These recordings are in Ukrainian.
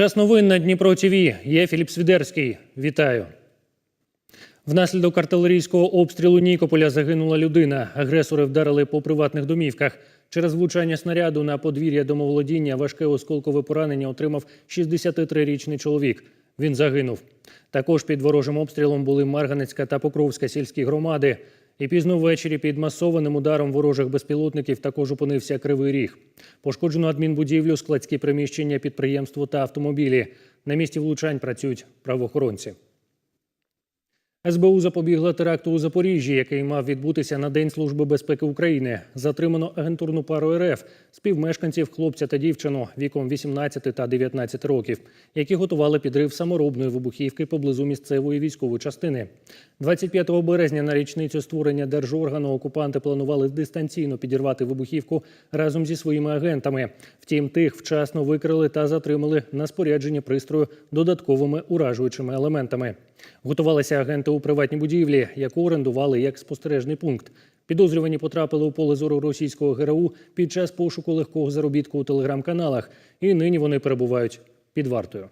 Час новин на Дніпро ТВ. Я Філіп Свідерський. Вітаю. Внаслідок артилерійського обстрілу Нікополя загинула людина. Агресори вдарили по приватних домівках. Через влучання снаряду на подвір'я домоволодіння важке осколкове поранення отримав 63-річний чоловік. Він загинув. Також під ворожим обстрілом були Марганецька та Покровська сільські громади. І пізно ввечері під масованим ударом ворожих безпілотників також опинився Кривий Ріг. Пошкоджено адмінбудівлю, складські приміщення, підприємство та автомобілі. На місці влучань працюють правоохоронці. СБУ запобігла теракту у Запоріжжі, який мав відбутися на День Служби безпеки України. Затримано агентурну пару РФ співмешканців хлопця та дівчину віком 18 та 19 років, які готували підрив саморобної вибухівки поблизу місцевої військової частини. 25 березня на річницю створення держоргану окупанти планували дистанційно підірвати вибухівку разом зі своїми агентами. Втім, тих вчасно викрили та затримали на спорядженні пристрою додатковими уражуючими елементами. Готувалися агенти у приватній будівлі, яку орендували як спостережний пункт. Підозрювані потрапили у поле зору російського ГРУ під час пошуку легкого заробітку у телеграм-каналах, і нині вони перебувають під вартою.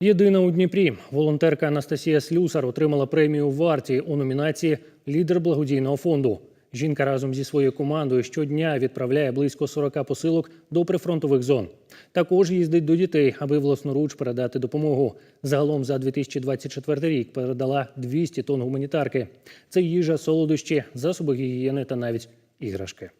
Єдина у Дніпрі волонтерка Анастасія Слюсар отримала премію варті у номінації Лідер благодійного фонду. Жінка разом зі своєю командою щодня відправляє близько 40 посилок до прифронтових зон. Також їздить до дітей, аби власноруч передати допомогу. Загалом за 2024 рік передала 200 тонн гуманітарки. Це їжа, солодощі, засоби гігієни та навіть іграшки.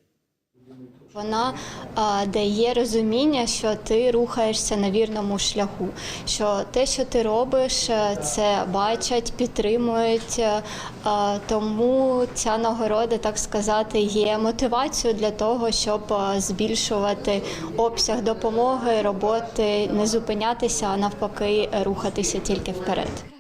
Вона а, дає розуміння, що ти рухаєшся на вірному шляху. Що те, що ти робиш, е, це бачать, підтримують. е, а, Тому ця нагорода, так сказати, є мотивацією для того, щоб е, збільшувати обсяг допомоги, роботи, не зупинятися, а навпаки, рухатися тільки вперед.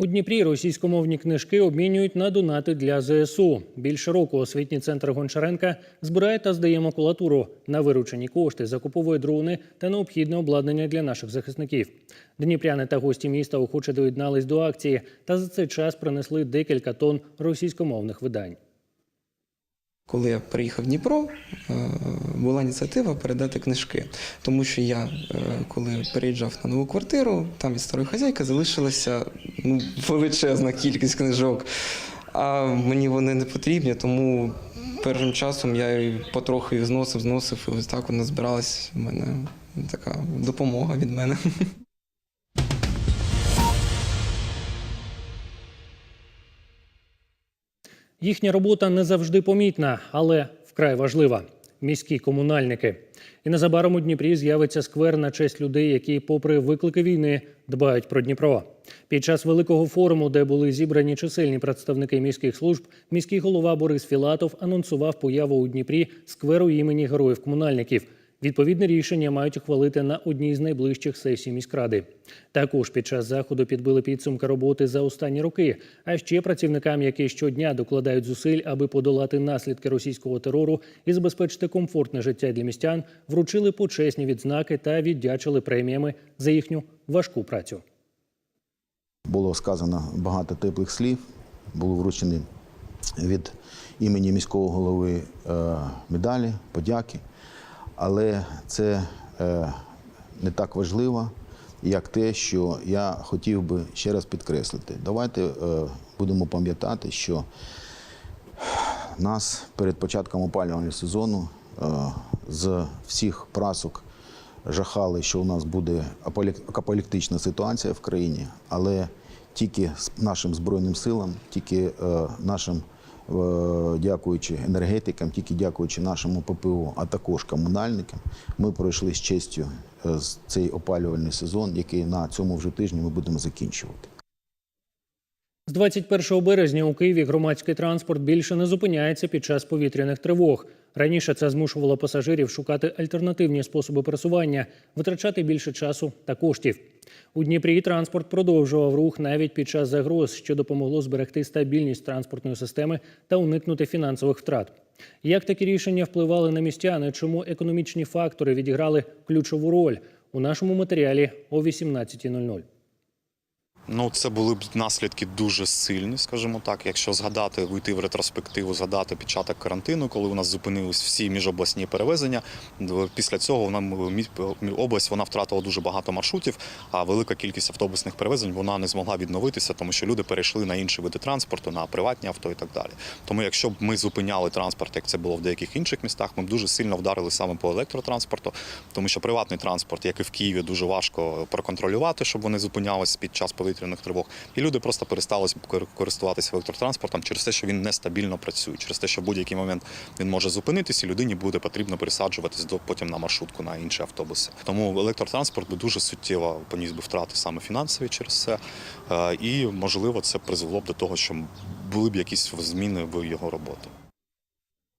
У Дніпрі російськомовні книжки обмінюють на донати для ЗСУ. Більше року освітній центр Гончаренка збирає та здає макулатуру. На виручені кошти закуповує дрони та необхідне обладнання для наших захисників. Дніпряни та гості міста охоче доєднались до акції та за цей час принесли декілька тонн російськомовних видань. Коли я приїхав в Дніпро, е, була ініціатива передати книжки, тому що я, е, коли переїжджав на нову квартиру, там від старої хазяйки залишилася ну, величезна кількість книжок, а мені вони не потрібні, тому першим часом я і потроху їх зносив, зносив, і ось так вона збиралась. В мене така допомога від мене. Їхня робота не завжди помітна, але вкрай важлива. Міські комунальники. І незабаром у Дніпрі з'явиться сквер на честь людей, які, попри виклики війни, дбають про Дніпро. Під час великого форуму, де були зібрані чисельні представники міських служб, міський голова Борис Філатов анонсував появу у Дніпрі скверу імені героїв комунальників. Відповідне рішення мають ухвалити на одній з найближчих сесій міськради. Також під час заходу підбили підсумки роботи за останні роки. А ще працівникам, які щодня докладають зусиль, аби подолати наслідки російського терору і забезпечити комфортне життя для містян, вручили почесні відзнаки та віддячили преміями за їхню важку працю. Було сказано багато теплих слів, було вручені від імені міського голови е, медалі, подяки. Але це е, не так важливо, як те, що я хотів би ще раз підкреслити. Давайте е, будемо пам'ятати, що нас перед початком опалювального сезону е, з всіх прасок жахали, що у нас буде апокаліптична ситуація в країні, але тільки нашим збройним силам, тільки нашим, дякуючи енергетикам, тільки дякуючи нашому ППО, а також комунальникам, ми пройшли з честю е, цей опалювальний сезон, який на цьому вже тижні ми будемо закінчувати. З 21 березня у Києві громадський транспорт більше не зупиняється під час повітряних тривог. Раніше це змушувало пасажирів шукати альтернативні способи пересування, витрачати більше часу та коштів. У Дніпрі транспорт продовжував рух навіть під час загроз, що допомогло зберегти стабільність транспортної системи та уникнути фінансових втрат. Як такі рішення впливали на містян і чому економічні фактори відіграли ключову роль у нашому матеріалі о 18.00. Ну, це були б наслідки дуже сильні, скажімо так. Якщо згадати, вийти в ретроспективу, згадати початок карантину, коли у нас зупинились всі міжобласні перевезення. Після цього вона область вона втратила дуже багато маршрутів, а велика кількість автобусних перевезень вона не змогла відновитися, тому що люди перейшли на інші види транспорту, на приватні авто і так далі. Тому, якщо б ми зупиняли транспорт, як це було в деяких інших містах, ми б дуже сильно вдарили саме по електротранспорту, тому що приватний транспорт, як і в Києві, дуже важко проконтролювати, щоб вони зупинялись під час повітряних тривог. І люди просто перестали кор- користуватися електротранспортом через те, що він нестабільно працює, через те, що в будь-який момент він може зупинитись, і людині буде потрібно пересаджуватись до потім на маршрутку на інші автобуси. Тому електротранспорт би дуже суттєво поніс би втрати саме фінансові через це. Е, І можливо, це призвело б до того, що були б якісь зміни в його роботі.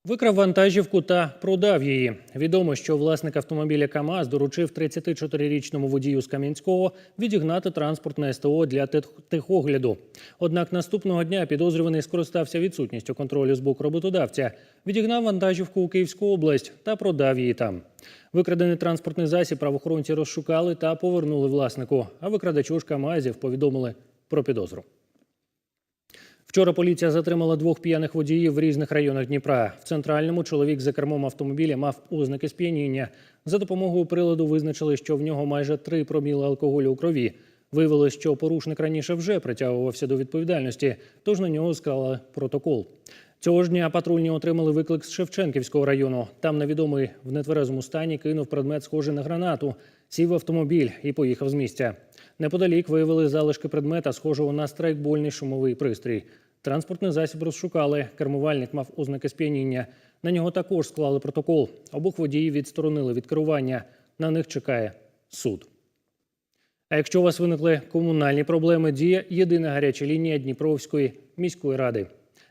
Викрав вантажівку та продав її. Відомо, що власник автомобіля КАМАЗ доручив 34-річному водію з Кам'янського відігнати транспорт на СТО для техогляду. Однак наступного дня підозрюваний скористався відсутністю контролю з боку роботодавця, відігнав вантажівку у Київську область та продав її там. Викрадений транспортний засіб правоохоронці розшукали та повернули власнику. А викрадачу ж КАМАЗів повідомили про підозру. Вчора поліція затримала двох п'яних водіїв в різних районах Дніпра. В центральному чоловік за кермом автомобіля мав ознаки сп'яніння. За допомогою приладу визначили, що в нього майже 3 проміли алкоголю у крові. Виявилось, що порушник раніше вже притягувався до відповідальності, тож на нього склали протокол. Цього ж дня патрульні отримали виклик з Шевченківського району. Там невідомий в нетверезому стані кинув предмет, схожий на гранату, сів в автомобіль і поїхав з місця. Неподалік виявили залишки предмета, схожого на страйкбольний шумовий пристрій. Транспортний засіб розшукали. Кермувальник мав ознаки сп'яніння. На нього також склали протокол. Обох водіїв відсторонили від керування. На них чекає суд. А якщо у вас виникли комунальні проблеми, діє єдина гаряча лінія Дніпровської міської ради.